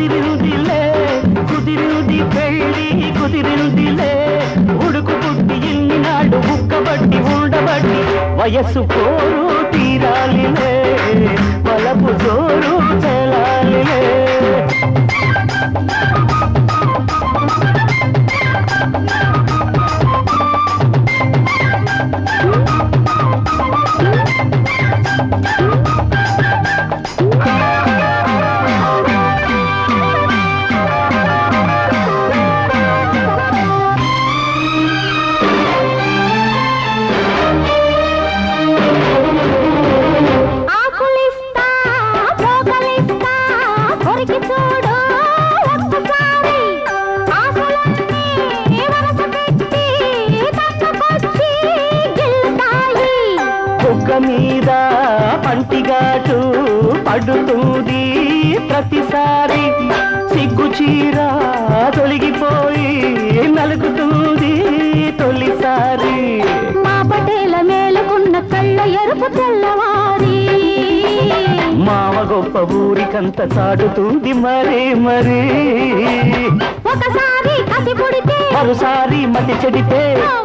ಕುದಿರಿಂದಿಲೆ ಕುದಿರಿಂದಿ ಬೆಳ್ಳಿ ಕುದಿರಿಂದಿಲೆ ಹುಡುಕು ಪುಟ್ಟಿ ಇಲ್ಲಿ ನಾಡು ಉಕ್ಕಬಟ್ಟಿ ಉಂಡಬಟ್ಟಿ ವಯಸ್ಸು ಕೋರು ತೀರಾಲಿಲೆ ಬಲಪು ಜೋರು మీద పంటిగాటు పడుతుంది ప్రతిసారి. సిగ్గు చీర తొలగిపోయి నలుగుతుంది తొలిసారి. మా పటేల మేలుకున్న కళ్ళ ఎరుపు తెల్లవారి. మామ గొప్ప ఊరికంత చాటుతుంది మరీ మరీ. ఒకసారి మరోసారి మతి చెడితే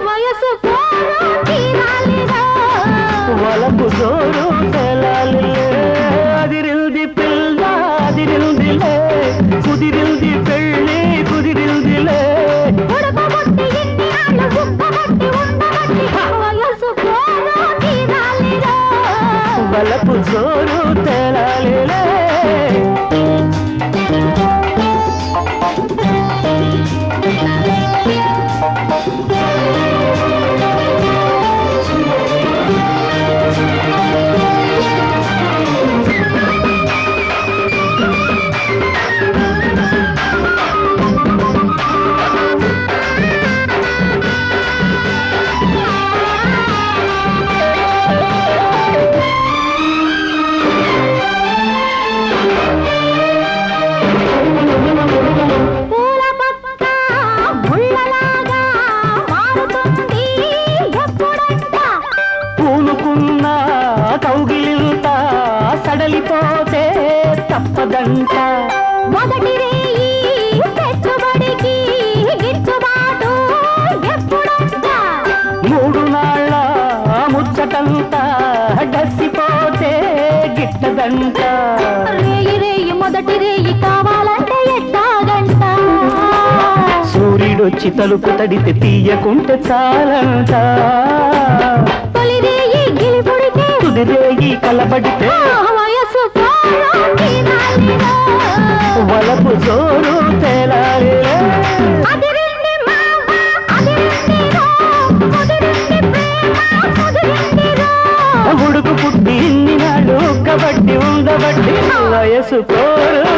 వయసు. వలపు జోరు తెలాలిలే. అదిరిల్ది పిల్ల అదిరిల్దిలే. కుదిరిల్ది పెళ్ళి కుదిరిల్దిలే. ఉడకబొట్టి ఎన్ని ఆళ్ళు ఉక్కబొట్టి ఉండబట్టి సడలిపోతే తప్పదంట. మొదటి రేయి పెట్టుబడికి గిట్టుబాటు ఎప్పుడంట? మూడు నాళ్ళ ముచ్చటంతా డసిపోతే గిట్టదంట. రేయి రేయి మొదటి రేయి కావాలంటే ఎట్టాగంట? సూర్యుడొచ్చి తలుపు తడితే తీయకుంటే చాలంట. తొలి రేయి గిలిపుడితే కుదిరేగి కలబడితే కబట్టి ఉండబట్టి వయసు కోరు